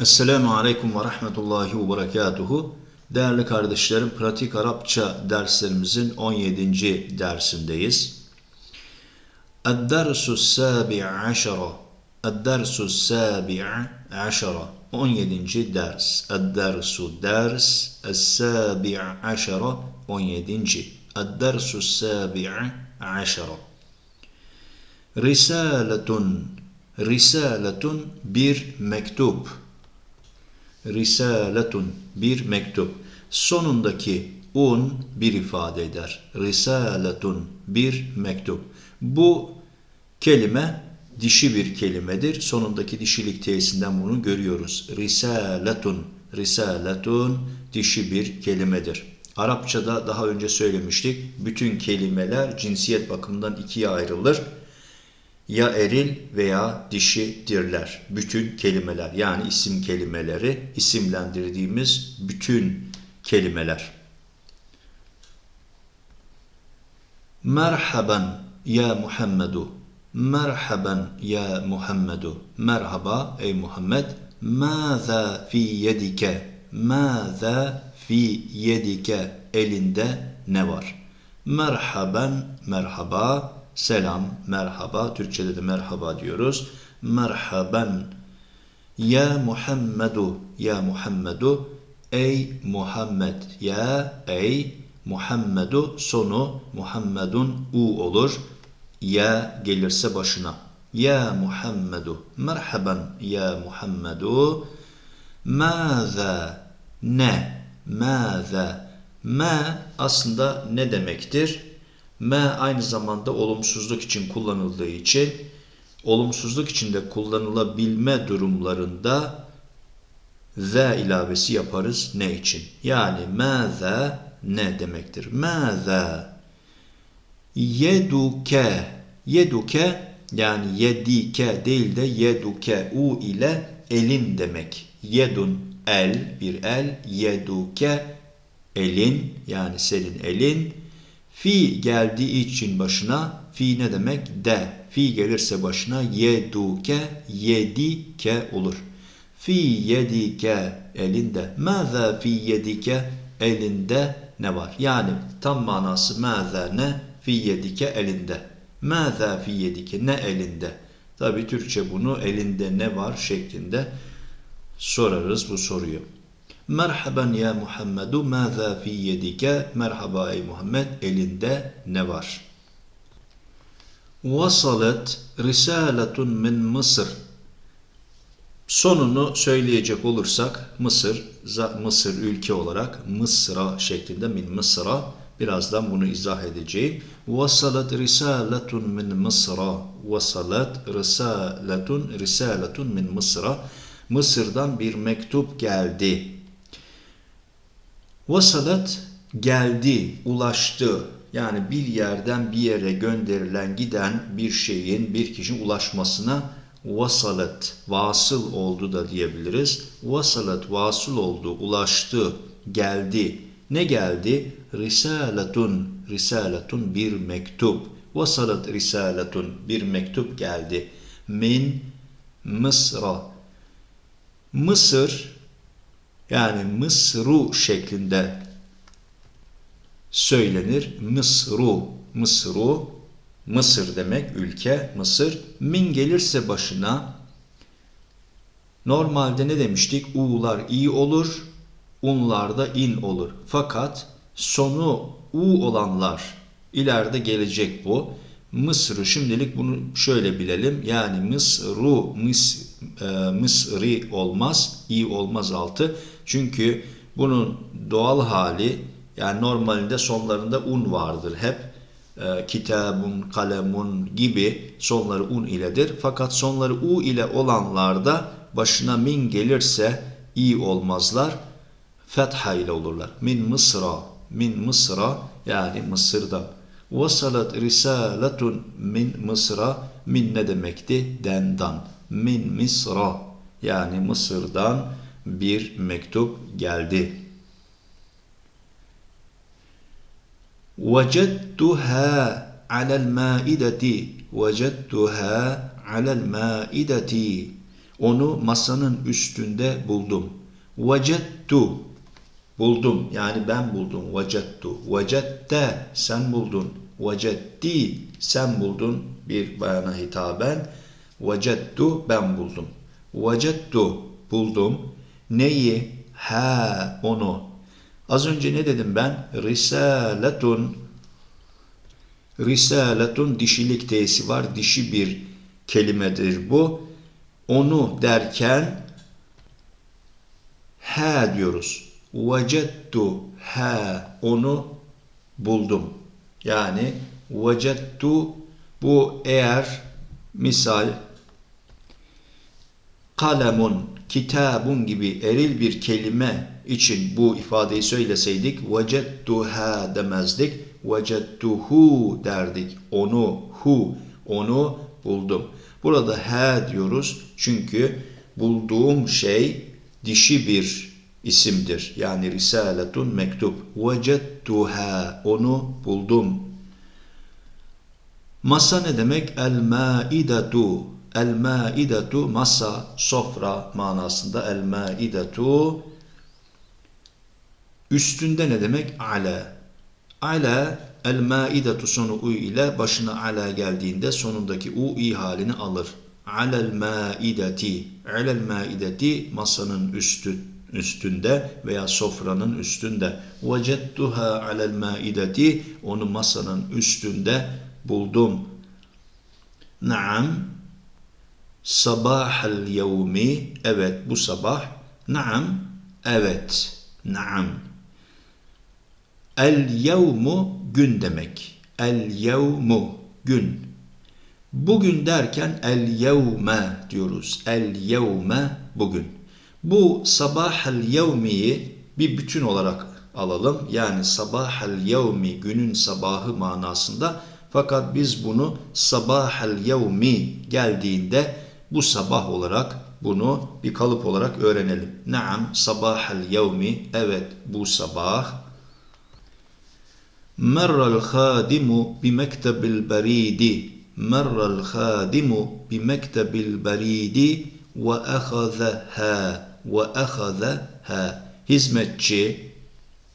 Esselamu Aleyküm ve Rahmetullahi ve Berekatuhu. Değerli kardeşlerim, Pratik Arapça derslerimizin 17. dersindeyiz. Ad-Dersu Sabi' Aşara Ad-Dersu Sabi' Aşara 17. ders Ad-Dersu Ders Es-Sabi' Aşara 17. Ad-Dersu Sabi' Aşara Risaletun Risaletun bir mektup Risaletun bir mektup. Sonundaki un bir ifade eder. Risaletun bir mektup. Bu kelime dişi bir kelimedir. Sonundaki dişilik tesinden bunu görüyoruz. Risaletun. Risaletun dişi bir kelimedir. Arapçada daha önce söylemiştik. Bütün kelimeler cinsiyet bakımından ikiye ayrılır ya eril veya dişidirler. Bütün kelimeler yani isim kelimeleri isimlendirdiğimiz bütün kelimeler. Merhaban ya Muhammedu. Merhaban ya Muhammedu. Merhaba ey Muhammed. Mâzâ fi yedike. Mâzâ fi yedike. Elinde ne var? Merhaban, merhaba selam, merhaba. Türkçede de merhaba diyoruz. Merhaban. Ya Muhammedu, ya Muhammedu. Ey Muhammed, ya ey Muhammedu sonu Muhammedun u olur. Ya gelirse başına. Ya Muhammedu. Merhaban ya Muhammedu. Maza ne? Maza. Ma aslında ne demektir? M aynı zamanda olumsuzluk için kullanıldığı için olumsuzluk içinde kullanılabilme durumlarında z ilavesi yaparız ne için? Yani mâze ne demektir? Mâze yeduke yeduke yani yedike değil de yeduke u ile elin demek. Yedun el bir el yeduke elin yani senin elin Fi geldiği için başına fi ne demek? De. Fi gelirse başına yeduke yedike olur. Fi yedike elinde. Maza fi yedike elinde ne var? Yani tam manası maza ne? Fi yedike elinde. Maza fi yedike ne elinde? Tabi Türkçe bunu elinde ne var şeklinde sorarız bu soruyu. Merhaban ya Muhammedu maza fi yedike. Merhaba ey Muhammed elinde ne var? Vasalet risaletun min Mısır. Sonunu söyleyecek olursak Mısır, Mısır ülke olarak Mısra şeklinde min Mısra birazdan bunu izah edeceğim. Vasalet risaletun min Mısra. Vasalet risaletun risaletun min Mısra. Mısır'dan bir mektup geldi Vasalat geldi, ulaştı. Yani bir yerden bir yere gönderilen giden bir şeyin bir kişinin ulaşmasına vasalat, vasıl oldu da diyebiliriz. Vasalat, vasıl oldu, ulaştı, geldi. Ne geldi? Risaletun, risaletun bir mektup. Vasalat risaletun bir mektup geldi. Min Mısra. Mısır yani Mısru şeklinde söylenir. Mısru, Mısru, Mısır demek ülke, Mısır. Min gelirse başına normalde ne demiştik? U'lar i olur, unlar da in olur. Fakat sonu u olanlar ileride gelecek bu. Mısır'ı şimdilik bunu şöyle bilelim. Yani Mısru, Mıs, e, Mısri olmaz, i olmaz altı. Çünkü bunun doğal hali yani normalinde sonlarında un vardır hep. E, kitabun, kalemun gibi sonları un iledir. Fakat sonları u ile olanlarda başına min gelirse i olmazlar. Fetha ile olurlar. Min Mısra, min Mısra yani Mısır'da. Vasalat risaletun min Mısra min ne demekti? Dendan. Min Misra yani Mısır'dan bir mektup geldi. وجدتها على المائدة وجدتها على المائدة Onu masanın üstünde buldum. Vecettu buldum. Yani ben buldum. Vecettu. Vecette sen buldun. Vecetti sen buldun. Bir bayana hitaben. Vecettu ben buldum. Vecettu buldum. Neyi? Ha onu. Az önce ne dedim ben? Risaletun. Risaletun dişilik tesi var. Dişi bir kelimedir bu. Onu derken ha diyoruz. Vecettu ha onu buldum. Yani vecettu bu eğer misal kalemun, kitabun gibi eril bir kelime için bu ifadeyi söyleseydik vecettuha demezdik. Vecettuhu derdik. Onu, hu, onu buldum. Burada he diyoruz çünkü bulduğum şey dişi bir isimdir. Yani risaletun mektup. Vecettuha onu buldum. Masa ne demek? El maidetu. El maidetu masa, sofra manasında el maidetu. Üstünde ne demek? Ala. Ala el maidetu sonu u ile başına ala geldiğinde sonundaki u i halini alır. Alel maideti. Alel maideti masanın üstü üstünde veya sofranın üstünde. Vecettuha alel maideti onu masanın üstünde buldum. Naam sabahal yevmi evet bu sabah. Naam evet. Naam. El yevmu gün demek. El yevmu gün. Bugün derken el yevme diyoruz. El yevme bugün. Bu sabahel yevmiyi bir bütün olarak alalım. Yani sabahel yevmi günün sabahı manasında. Fakat biz bunu sabahel yevmi geldiğinde bu sabah olarak bunu bir kalıp olarak öğrenelim. Naam sabahel yevmi evet bu sabah. Merrel khadimu bi mektebil beridi. Merrel khadimu bi mektebil beridi ve ahazaha ve ahazaha. Hizmetçi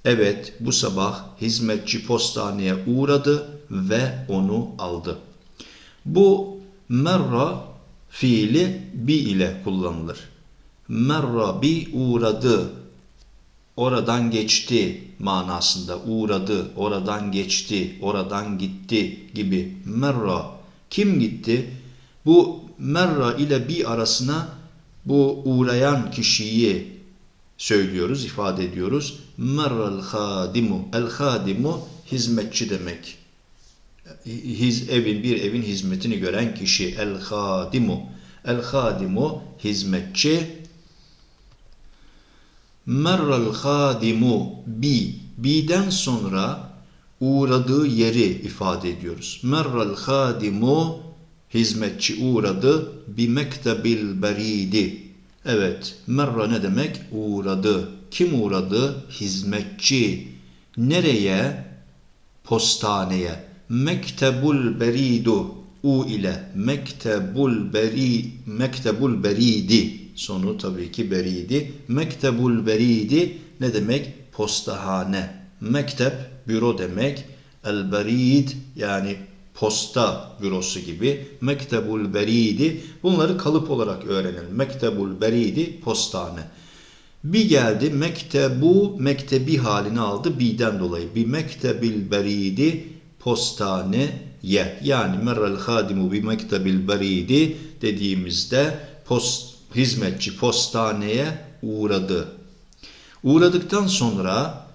evet bu sabah hizmetçi postaneye uğradı ve onu aldı. Bu merra fiili bi ile kullanılır. Merra bi uğradı, oradan geçti manasında uğradı, oradan geçti, oradan gitti gibi. Merra kim gitti? Bu merra ile bi arasına bu uğrayan kişiyi söylüyoruz, ifade ediyoruz. Merra'l hadimu. El hadimu hizmetçi demek hiz evin bir evin hizmetini gören kişi el hadimu el hadimu hizmetçi merrel hadimu bi bi'den sonra uğradığı yeri ifade ediyoruz. Merrel hadimu hizmetçi uğradı bi mektebil beridi. Evet, merra ne demek? Uğradı. Kim uğradı? Hizmetçi. Nereye? Postaneye. Mektebul beridu u ile mektebul beri mektebul beridi sonu tabii ki beridi. Mektebul beridi ne demek? Postahane. Mektep büro demek. El berid yani posta bürosu gibi. Mektebul beridi bunları kalıp olarak öğrenelim. Mektebul beridi postane. Bir geldi mektebu mektebi halini aldı bi'den dolayı. Bir mektebil beridi postaneye yani merrel hadimu bi mektebil beridi dediğimizde post, hizmetçi postaneye uğradı. Uğradıktan sonra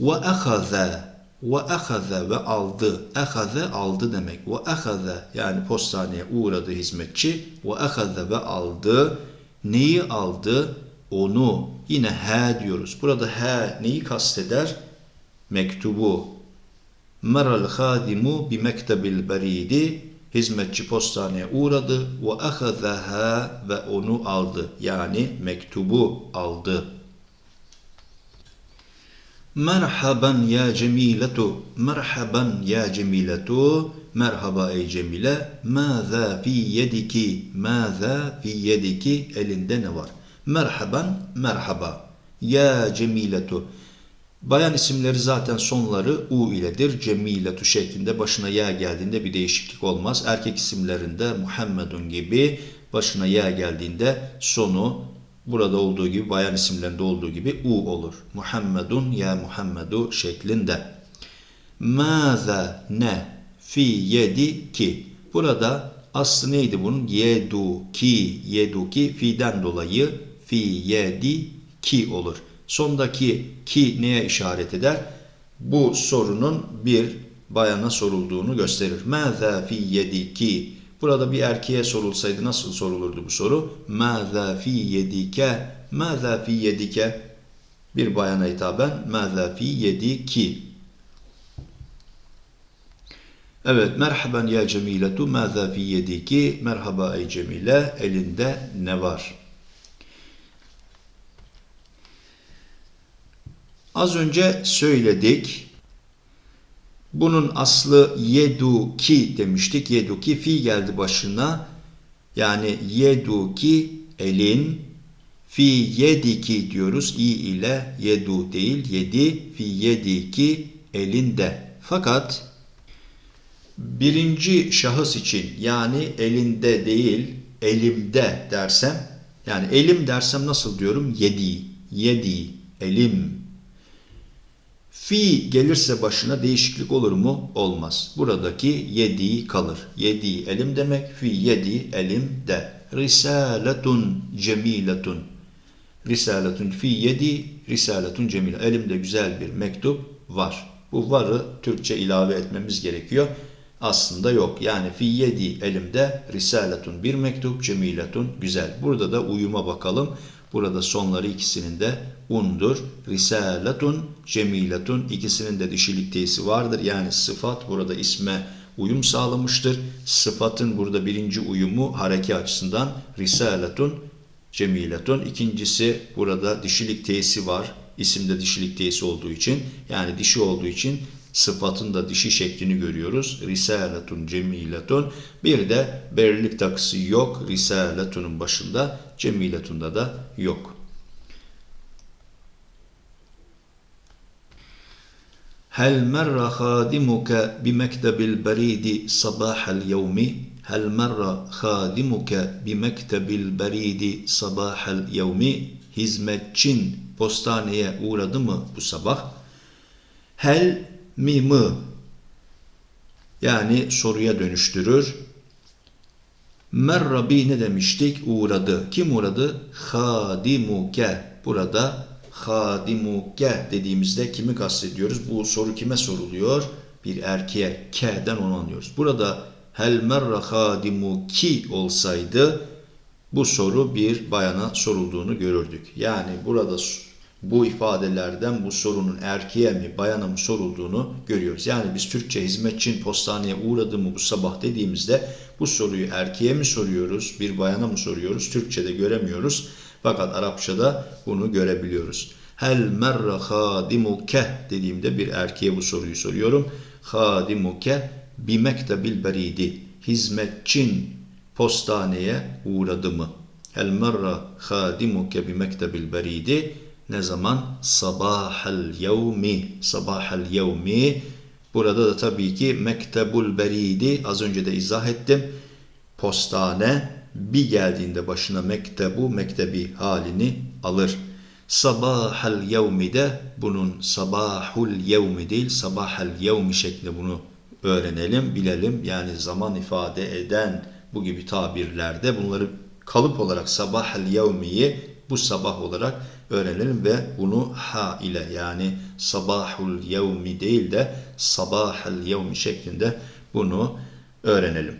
ve ahaze ve ahaze ve aldı. Ahaze aldı demek. Ve ahaze yani postaneye uğradı hizmetçi. Ve ahaze ve aldı. Neyi aldı? Onu. Yine he diyoruz. Burada he neyi kasteder? Mektubu. Meral hadimu bi mektebil beridi hizmetçi postaneye uğradı ve ahazaha ve onu aldı. Yani mektubu aldı. Merhaban ya cemiletu. Merhaban ya cemiletu. Merhaba ey Cemile. Mâzâ fi yediki. Mâzâ fi yediki. Elinde ne var? Merhaban, merhaba. Ya cemiletu. Bayan isimleri zaten sonları u iledir. Cemiletu şeklinde başına ya geldiğinde bir değişiklik olmaz. Erkek isimlerinde Muhammedun gibi başına ya geldiğinde sonu burada olduğu gibi bayan isimlerinde olduğu gibi u olur. Muhammedun ya Muhammedu şeklinde. Maza ne fi yedi ki. Burada aslı neydi bunun? Yedu ki yedu ki fi'den dolayı fi yedi ki olur. Sondaki ki neye işaret eder? Bu sorunun bir bayana sorulduğunu gösterir. Maza fi yedi ki. Burada bir erkeğe sorulsaydı nasıl sorulurdu bu soru? Maza fi yedike. Maza fi yedike. Bir bayana hitaben maza fi yediki. Evet, merhaben ya cemiletu, maza fi yediki, merhaba ey cemile, elinde ne var? Az önce söyledik. Bunun aslı yedu ki demiştik. Yedu ki fi geldi başına. Yani yedu ki elin fi yediki diyoruz. i ile yedu değil yedi fi yediki elinde. Fakat birinci şahıs için yani elinde değil elimde dersem yani elim dersem nasıl diyorum? Yedi, yedi, elim. Fi gelirse başına değişiklik olur mu? Olmaz. Buradaki yedi kalır. Yedi elim demek. Fi yedi elim de. Risaletun cemiletun. Risaletun fi yedi risaletun cemile. Elimde güzel bir mektup var. Bu varı Türkçe ilave etmemiz gerekiyor. Aslında yok. Yani fi yedi elimde risaletun bir mektup cemiletun güzel. Burada da uyuma bakalım. Burada sonları ikisinin de undur. Risaletun, cemiletun ikisinin de dişilik teyisi vardır. Yani sıfat burada isme uyum sağlamıştır. Sıfatın burada birinci uyumu hareke açısından risaletun, cemiletun. İkincisi burada dişilik teyisi var. İsimde dişilik teyisi olduğu için yani dişi olduğu için sıfatın da dişi şeklini görüyoruz. Risaletun cemiletun. Bir de belirlilik takısı yok. Risaletunun başında, Cemiletunda da yok. Hel merra hadimuke bi mektebil beridi sabahel yevmi Hel merra hadimuke bi mektebil beridi sabahel yevmi Hizmetçin postaneye uğradı mı bu sabah? Hel mi mı? Yani soruya dönüştürür. Merrabi ne demiştik? Uğradı. Kim uğradı? Hadimuke. Burada hadimuke dediğimizde kimi kastediyoruz? Bu soru kime soruluyor? Bir erkeğe. K'den onu anlıyoruz. Burada hel merra hadimuki olsaydı bu soru bir bayana sorulduğunu görürdük. Yani burada bu ifadelerden bu sorunun erkeğe mi bayana mı sorulduğunu görüyoruz. Yani biz Türkçe hizmetçin postaneye uğradı mı bu sabah dediğimizde bu soruyu erkeğe mi soruyoruz, bir bayana mı soruyoruz? Türkçe'de göremiyoruz. Fakat Arapçada bunu görebiliyoruz. Hel merra hadimuke dediğimde bir erkeğe bu soruyu soruyorum. Hadimuke bi mektebil beridi. Hizmetçin postaneye uğradı mı? Hel merra hadimuke bi mektebil beridi. Ne zaman? Sabahel yevmi. Sabahel yevmi. Burada da tabii ki mektebul beridi az önce de izah ettim. Postane bir geldiğinde başına mektebu mektebi halini alır. Sabahel yevmi de bunun sabahul yevmi değil sabahel yevmi şeklinde bunu öğrenelim, bilelim. Yani zaman ifade eden bu gibi tabirlerde bunları kalıp olarak sabahel yevmiyi bu sabah olarak öğrenelim ve bunu ha ile yani sabahul yevmi değil de sabahel yevmi şeklinde bunu öğrenelim.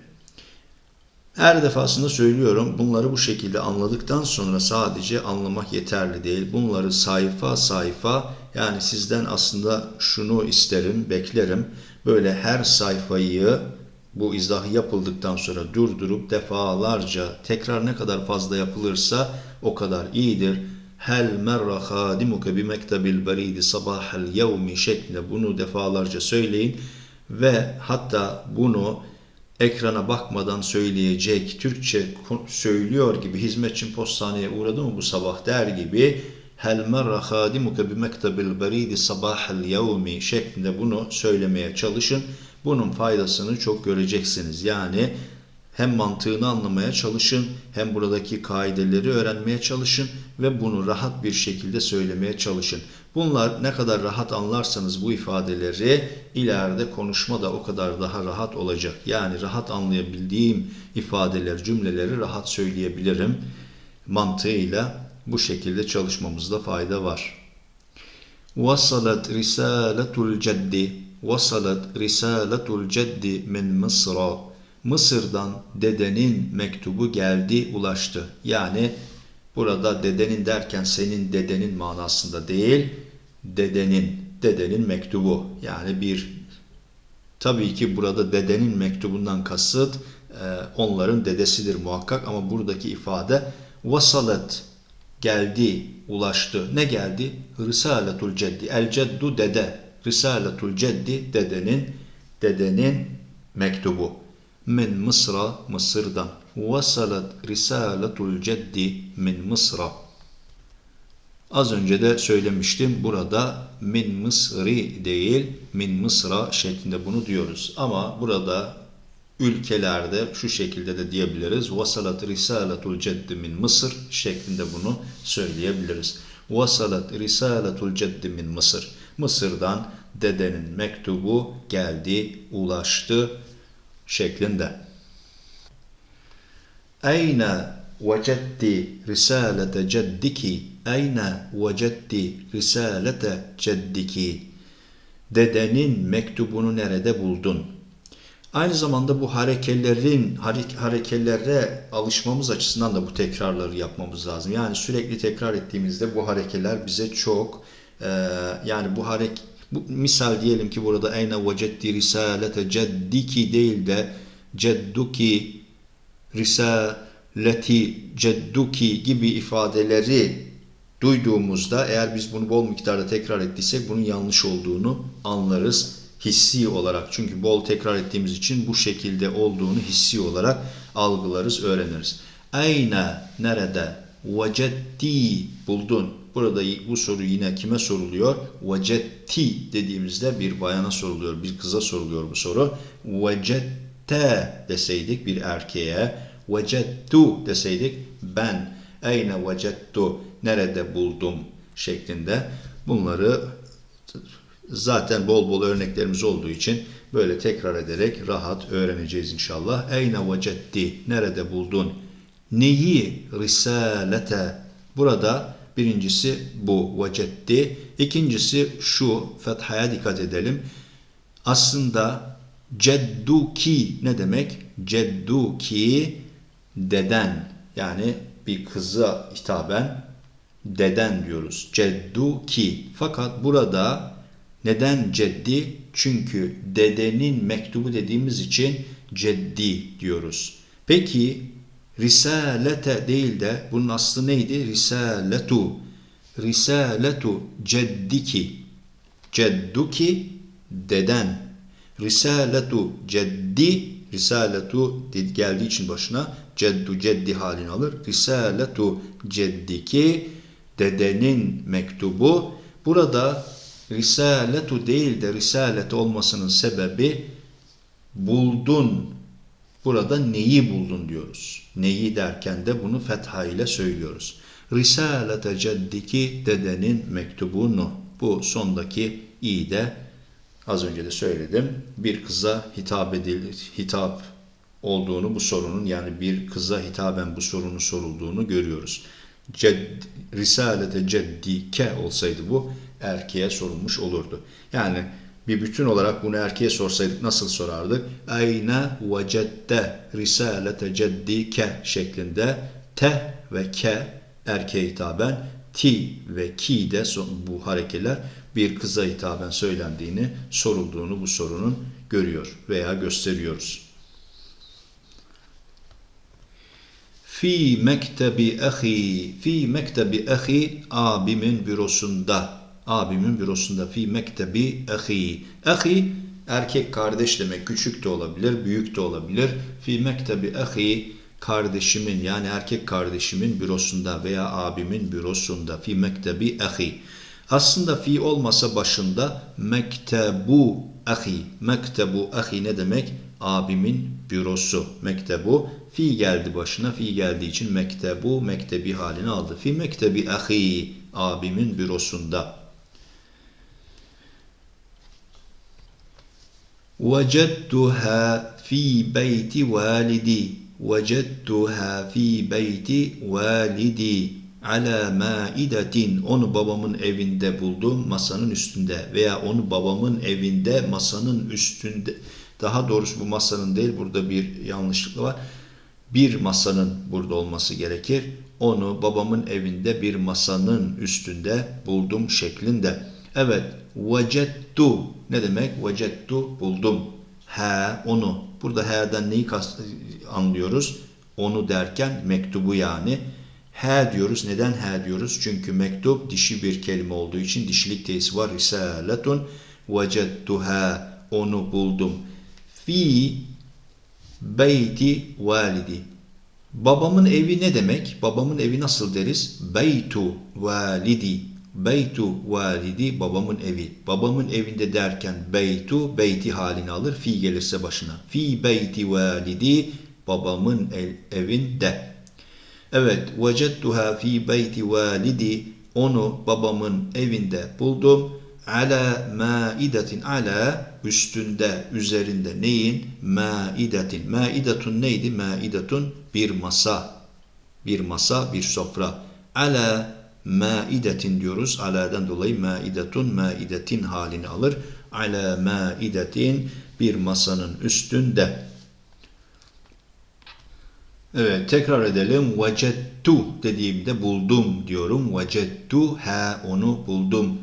Her defasında söylüyorum bunları bu şekilde anladıktan sonra sadece anlamak yeterli değil. Bunları sayfa sayfa yani sizden aslında şunu isterim, beklerim. Böyle her sayfayı bu izahı yapıldıktan sonra durdurup defalarca tekrar ne kadar fazla yapılırsa o kadar iyidir. Hel merra hadimuke bi mektebil beridi sabahel yevmi şeklinde bunu defalarca söyleyin ve hatta bunu ekrana bakmadan söyleyecek, Türkçe söylüyor gibi hizmetçin postaneye uğradı mı bu sabah der gibi hel merra hadimuke bi mektebil beridi sabahel yevmi şeklinde bunu söylemeye çalışın. Bunun faydasını çok göreceksiniz. Yani hem mantığını anlamaya çalışın, hem buradaki kaideleri öğrenmeye çalışın ve bunu rahat bir şekilde söylemeye çalışın. Bunlar ne kadar rahat anlarsanız bu ifadeleri ileride konuşma da o kadar daha rahat olacak. Yani rahat anlayabildiğim ifadeler, cümleleri rahat söyleyebilirim mantığıyla bu şekilde çalışmamızda fayda var. وصلت رسالة الجد وصلت رسالة الجد من مصر Mısır'dan dedenin mektubu geldi, ulaştı. Yani burada dedenin derken senin dedenin manasında değil, dedenin, dedenin mektubu. Yani bir Tabii ki burada dedenin mektubundan kasıt e, onların dedesidir muhakkak ama buradaki ifade vasalet geldi, ulaştı. Ne geldi? Risaletul ceddi. El ceddu dede. Risaletul ceddi dedenin dedenin mektubu. Min Mısra Mısır'dan. Vasalet risaletul ceddi min Mısra. Az önce de söylemiştim. Burada min Mısri değil, min Mısra şeklinde bunu diyoruz. Ama burada ülkelerde şu şekilde de diyebiliriz. Vasalat risaletul ceddi min Mısır şeklinde bunu söyleyebiliriz. Vasalat risaletul ceddi min Mısır. Mısır'dan dedenin mektubu geldi, ulaştı şeklinde. Eyne vecetti risalete ceddiki Eyne vecetti risalete ceddiki Dedenin mektubunu nerede buldun? Aynı zamanda bu harekelerin hare- harekelere alışmamız açısından da bu tekrarları yapmamız lazım. Yani sürekli tekrar ettiğimizde bu harekeler bize çok yani bu harek bu misal diyelim ki burada eyne vecetti risalete ceddiki değil de cedduki risaleti cedduki gibi ifadeleri duyduğumuzda eğer biz bunu bol miktarda tekrar ettiysek bunun yanlış olduğunu anlarız hissi olarak. Çünkü bol tekrar ettiğimiz için bu şekilde olduğunu hissi olarak algılarız, öğreniriz. Eyne nerede? Vecetti buldun. Burada bu soru yine kime soruluyor? Vecetti dediğimizde bir bayana soruluyor, bir kıza soruluyor bu soru. Vecette deseydik bir erkeğe, vecettu deseydik ben, eyne vecettu, nerede buldum şeklinde bunları zaten bol bol örneklerimiz olduğu için böyle tekrar ederek rahat öğreneceğiz inşallah. Eyne vecetti, nerede buldun? Neyi risalete? Burada birincisi bu vecetti. İkincisi şu, fethaya dikkat edelim. Aslında cedduki ne demek? Cedduki deden yani bir kıza hitaben deden diyoruz. Cedduki. Fakat burada neden ceddi? Çünkü dedenin mektubu dediğimiz için ceddi diyoruz. Peki risalete değil de bunun aslı neydi? Risaletu. Risaletu ceddiki. Cedduki deden. Risaletu ceddi. Risaletu geldiği için başına ceddu ceddi halini alır. Risaletu ceddiki dedenin mektubu. Burada risaletu değil de risalet olmasının sebebi buldun. Burada neyi buldun diyoruz. Neyi derken de bunu fetha ile söylüyoruz. Risalete ceddiki dedenin mektubunu. Bu sondaki i de az önce de söyledim. Bir kıza hitap edilir, hitap olduğunu bu sorunun yani bir kıza hitaben bu sorunun sorulduğunu görüyoruz. Ced, Risalete ceddike olsaydı bu erkeğe sorulmuş olurdu. Yani bir bütün olarak bunu erkeğe sorsaydık nasıl sorardık? Eyne vecette risalete ceddike şeklinde te ve ke erkeğe hitaben ti ve ki de bu harekeler bir kıza hitaben söylendiğini, sorulduğunu bu sorunun görüyor veya gösteriyoruz. Fi mektebi ahi. Fi mektebi ahi abimin bürosunda. Abimin bürosunda. Fi mektebi ahi. Ahi erkek kardeş demek. Küçük de olabilir, büyük de olabilir. Fi mektebi ahi kardeşimin yani erkek kardeşimin bürosunda veya abimin bürosunda. Fi mektebi ahi. Aslında fi olmasa başında mektebu ahi. Mektebu ahi ne demek? Abimin bürosu. Mektebu. Fi geldi başına. Fi geldiği için mektebu mektebi halini aldı. Fi mektebi ahi. Abimin bürosunda. Vecedtuha fi beyti validi. Vecedtuha fi beyti validi ala maidetin onu babamın evinde buldum masanın üstünde veya onu babamın evinde masanın üstünde. Daha doğrusu bu masanın değil burada bir yanlışlık var. Bir masanın burada olması gerekir. Onu babamın evinde bir masanın üstünde buldum şeklinde. Evet vecettu ne demek vecettu buldum he onu burada he'den neyi anlıyoruz onu derken mektubu yani He diyoruz. Neden he diyoruz? Çünkü mektup dişi bir kelime olduğu için dişilik teyisi var. Risaletun vecettuha onu buldum. Fi beyti validi. Babamın evi ne demek? Babamın evi nasıl deriz? Beytu validi. Beytu validi babamın evi. Babamın evinde derken beytu beyti halini alır. Fi gelirse başına. Fi beyti validi babamın ev, evinde. Evet, vecettuha fi beyti validi. Onu babamın evinde buldum. Ala maidetin ala üstünde, üzerinde neyin? Maidetin. Maidatun neydi? Maidatun bir masa. Bir masa, bir sofra. Ala maidetin diyoruz. Ala'dan dolayı maidatun, maidetin halini alır. Ala maidetin bir masanın üstünde. Evet tekrar edelim. Vecettu dediğimde buldum diyorum. Vecettu ha onu buldum.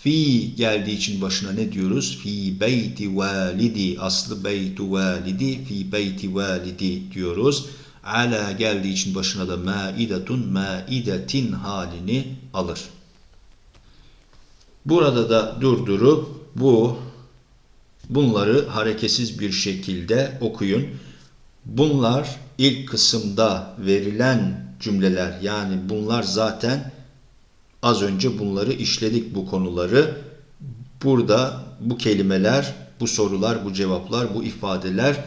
Fi geldiği için başına ne diyoruz? Fi beyti validi. Aslı beytu validi. Fi beyti validi diyoruz. Ala geldiği için başına da maidetun maidetin halini alır. Burada da durdurup bu bunları hareketsiz bir şekilde okuyun. Bunlar ilk kısımda verilen cümleler yani bunlar zaten az önce bunları işledik bu konuları. Burada bu kelimeler, bu sorular, bu cevaplar, bu ifadeler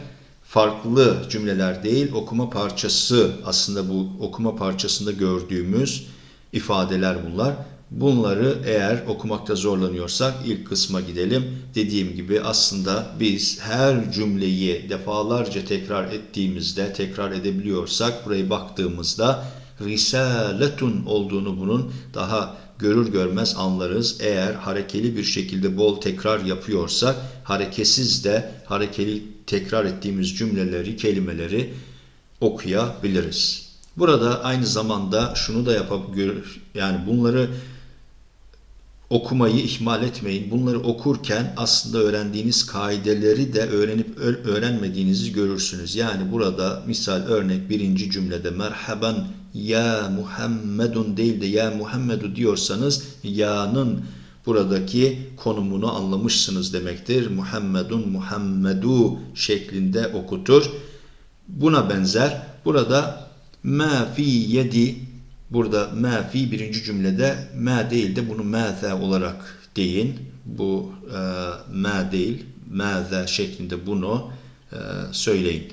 farklı cümleler değil okuma parçası aslında bu okuma parçasında gördüğümüz ifadeler bunlar. Bunları eğer okumakta zorlanıyorsak ilk kısma gidelim. Dediğim gibi aslında biz her cümleyi defalarca tekrar ettiğimizde, tekrar edebiliyorsak buraya baktığımızda risaletun olduğunu bunun daha görür görmez anlarız. Eğer harekeli bir şekilde bol tekrar yapıyorsak hareketsiz de harekeli tekrar ettiğimiz cümleleri, kelimeleri okuyabiliriz. Burada aynı zamanda şunu da yapabilir yani bunları okumayı ihmal etmeyin. Bunları okurken aslında öğrendiğiniz kaideleri de öğrenip öğrenmediğinizi görürsünüz. Yani burada misal örnek birinci cümlede merhaban ya Muhammedun değil de ya Muhammedu diyorsanız ya'nın buradaki konumunu anlamışsınız demektir. Muhammedun Muhammedu şeklinde okutur. Buna benzer burada ma fi yedi Burada ma fi birinci cümlede ma değil de bunu mâze olarak deyin. Bu e, ma değil, mâze şeklinde bunu e, söyleyin.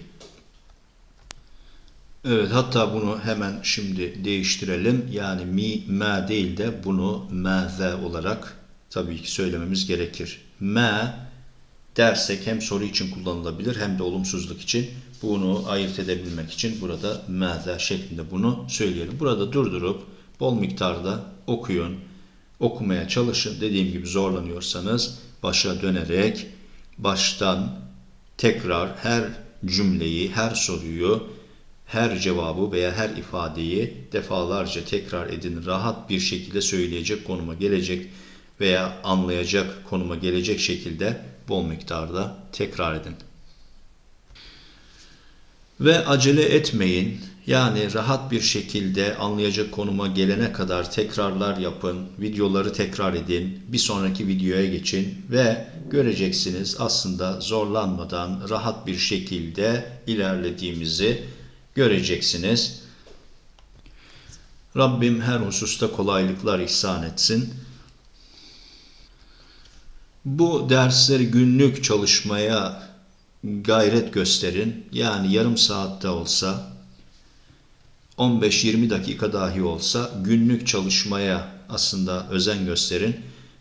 Evet hatta bunu hemen şimdi değiştirelim. Yani mi, ma değil de bunu mâze olarak tabii ki söylememiz gerekir. Ma dersek hem soru için kullanılabilir hem de olumsuzluk için bunu ayırt edebilmek için burada mâze şeklinde bunu söyleyelim. Burada durdurup bol miktarda okuyun, okumaya çalışın. Dediğim gibi zorlanıyorsanız başa dönerek baştan tekrar her cümleyi, her soruyu, her cevabı veya her ifadeyi defalarca tekrar edin. Rahat bir şekilde söyleyecek konuma gelecek veya anlayacak konuma gelecek şekilde bol miktarda tekrar edin. Ve acele etmeyin. Yani rahat bir şekilde anlayacak konuma gelene kadar tekrarlar yapın, videoları tekrar edin, bir sonraki videoya geçin ve göreceksiniz aslında zorlanmadan rahat bir şekilde ilerlediğimizi göreceksiniz. Rabbim her hususta kolaylıklar ihsan etsin. Bu dersleri günlük çalışmaya gayret gösterin. Yani yarım saatte olsa 15-20 dakika dahi olsa günlük çalışmaya aslında özen gösterin.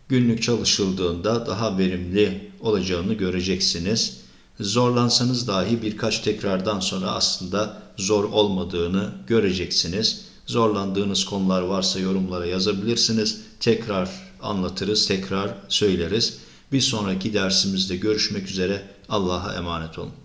Günlük çalışıldığında daha verimli olacağını göreceksiniz. Zorlansanız dahi birkaç tekrardan sonra aslında zor olmadığını göreceksiniz. Zorlandığınız konular varsa yorumlara yazabilirsiniz. Tekrar anlatırız, tekrar söyleriz. Bir sonraki dersimizde görüşmek üzere. Allah'a emanet olun.